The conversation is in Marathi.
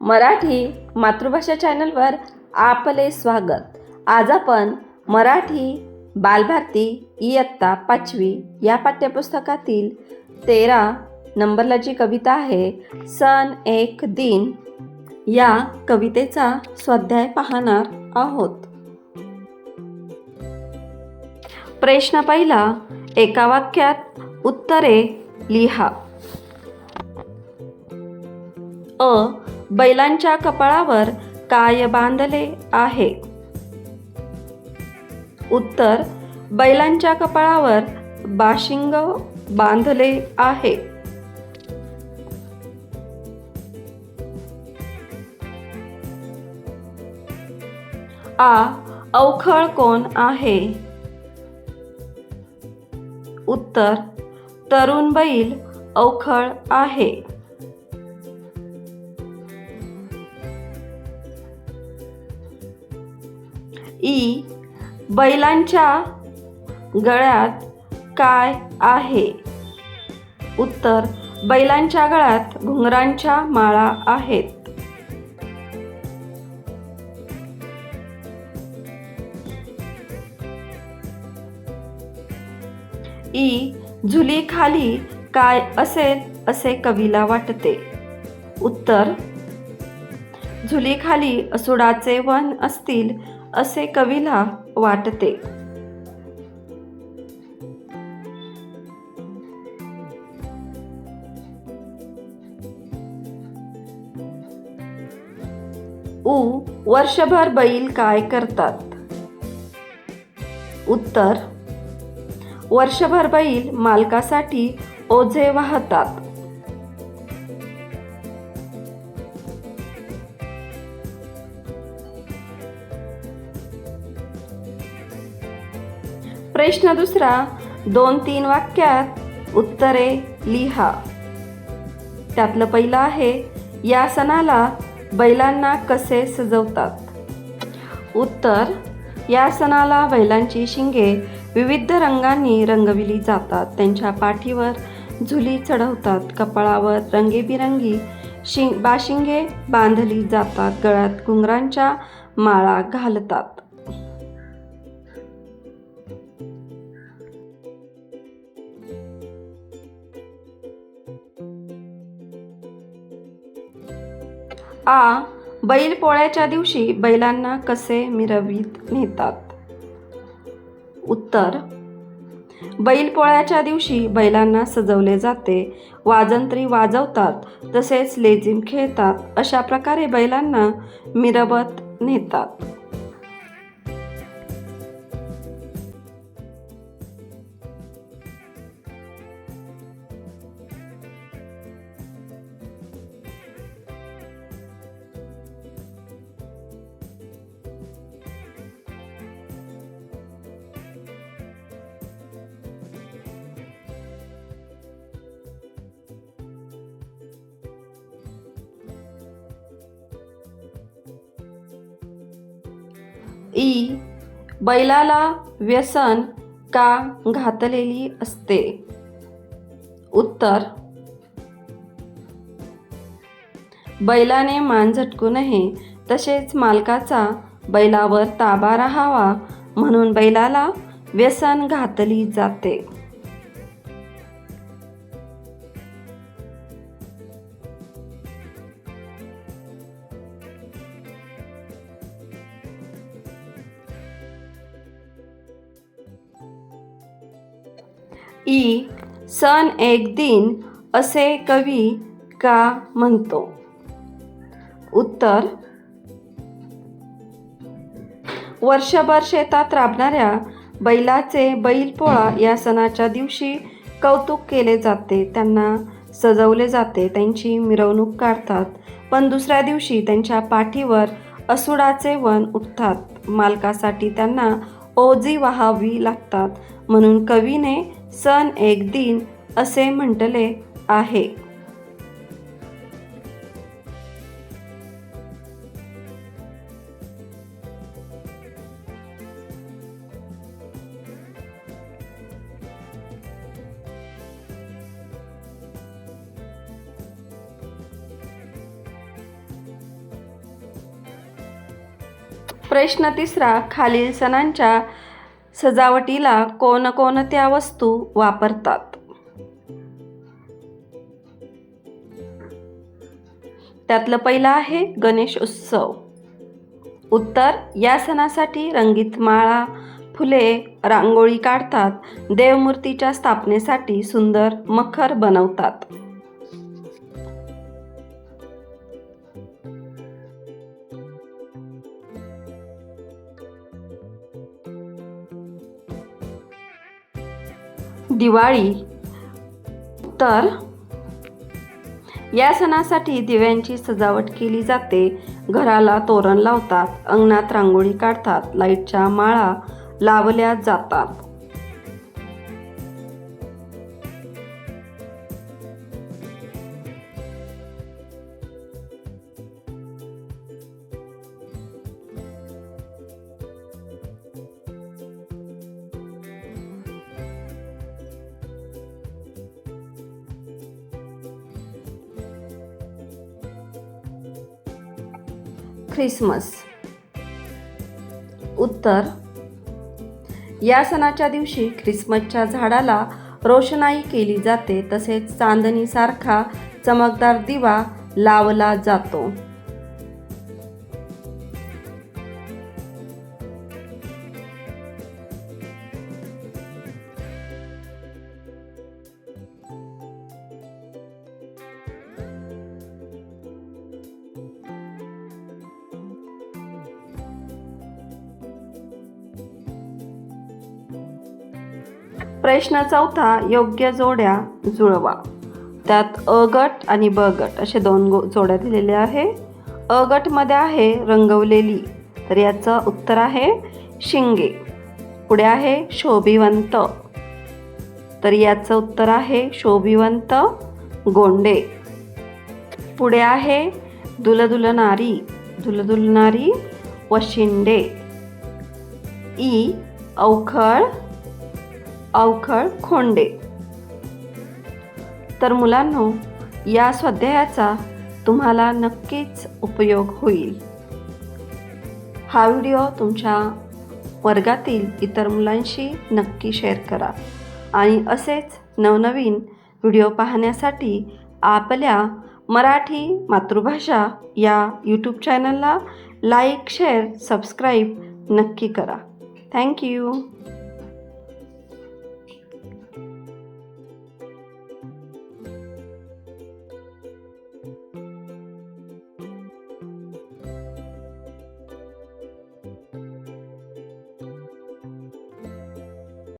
मराठी मातृभाषा चॅनलवर आपले स्वागत. आज आपण मराठी बालभारती इयत्ता पाचवी या पाठ्यपुस्तकातील तेरा नंबरला जी कविता आहे सन एक दिन या कवितेचा स्वाध्याय पाहणार आहोत. प्रश्न पहिला एका वाक्यात उत्तरे लिहा. अ बैलांच्या कपाळावर काय बांधले आहे? उत्तर बैलांच्या कपाळावर बाशिंग बांधले आहे. आ अवखळ कोण आहे? उत्तर तरुण बैल अवखळ आहे. ई बैलांच्या गळ्यात काय आहे? उत्तर बैलांच्या गळ्यात घुंगरांच्या माळा आहेत. ई झुली खाली काय असेल असे कवीला वाटते. उत्तर झुलीखाली असुडाचे वन असतील असे कवीला वाटते. उ वर्षभर बैल काय करतात? उत्तर वर्षभर बैल मालकासाठी ओझे वाहतात. प्रश्न दुसरा दोन तीन वाक्यात उत्तरे लिहा. त्यातलं पहिलं आहे या सणाला बैलांना कसे सजवतात? उत्तर या सणाला बैलांची शिंगे विविध रंगांनी रंगविली जातात. त्यांच्या पाठीवर झुली चढवतात. कपाळावर रंगीबिरंगी शिंग बाशिंगे बांधली जातात. गळ्यात घुंगरांच्या माळा घालतात. आ बैल पोळ्याच्या दिवशी बैलांना कसे मिरवीत नेतात? उत्तर बैल पोळ्याच्या दिवशी बैलांना सजवले जाते वाजंत्री वाजवतात तसेच लेझिम खेळतात अशा प्रकारे बैलांना मिरवत नेतात. ई बैलाला व्यसन का घातलेली असते? उत्तर बैलाने मान झटकू नये तसेच मालकाचा बैलावर ताबा राहावा म्हणून बैलाला व्यसन घातली जाते. ई सण एक दिन असे कवी का म्हणतो? उत्तर वर्षभर शेतात राबणाऱ्या बैलाचे बैलपोळा या सणाच्या दिवशी कौतुक केले जाते त्यांना सजवले जाते त्यांची मिरवणूक काढतात पण दुसऱ्या दिवशी त्यांच्या पाठीवर असुडाचे वन उठतात मालकासाठी त्यांना ओझी वाहावी लागतात म्हणून कवीने सण एक दिन असे म्हटले आहे. प्रश्न तिसरा खालील सणांच्या सजावटीला कोणकोणत्या वस्तू वापरतात? त्यातलं पहिलं आहे गणेश उत्सव. उत्तर या सणासाठी रंगीत माळा फुले रांगोळी काढतात देवमूर्तीच्या स्थापनेसाठी सुंदर मखर बनवतात. दिवाळी. तर या सणासाठी दिव्यांची सजावट केली जाते. घराला तोरण लावतात अंगणात रांगोळी काढतात लाईटच्या माळा लावल्या जातात. ख्रिसमस. उत्तर या सणाच्या दिवशी ख्रिसमसच्या झाडाला रोषणाई केली जाते तसेच चांदणीसारखा चमकदार दिवा लावला जातो. प्रश्न चौथा योग्य जोड्या जुळवा. त्यात अ गट आणि ब गट असे दोन गो जोड्या दिलेल्या आहे. अ गटमध्ये आहे रंगवलेली तर याचं उत्तर आहे शिंगे. पुढे आहे शोभिवंत. तर याचं उत्तर आहे शोभिवंत गोंडे. पुढे आहे दुलदुलनारी दुलदुलनारी वशिंडे ई अवखळ अवखळ खोंडे. तर मुलांनो या स्वाध्यायाचा तुम्हाला नक्कीच उपयोग होईल. हा व्हिडिओ तुमच्या वर्गातील इतर मुलांशी नक्की शेअर करा आणि असेच नवनवीन व्हिडिओ पाहण्यासाठी आपल्या मराठी मातृभाषा या यूट्यूब चॅनलला लाईक शेअर सबस्क्राईब नक्की करा. थँक्यू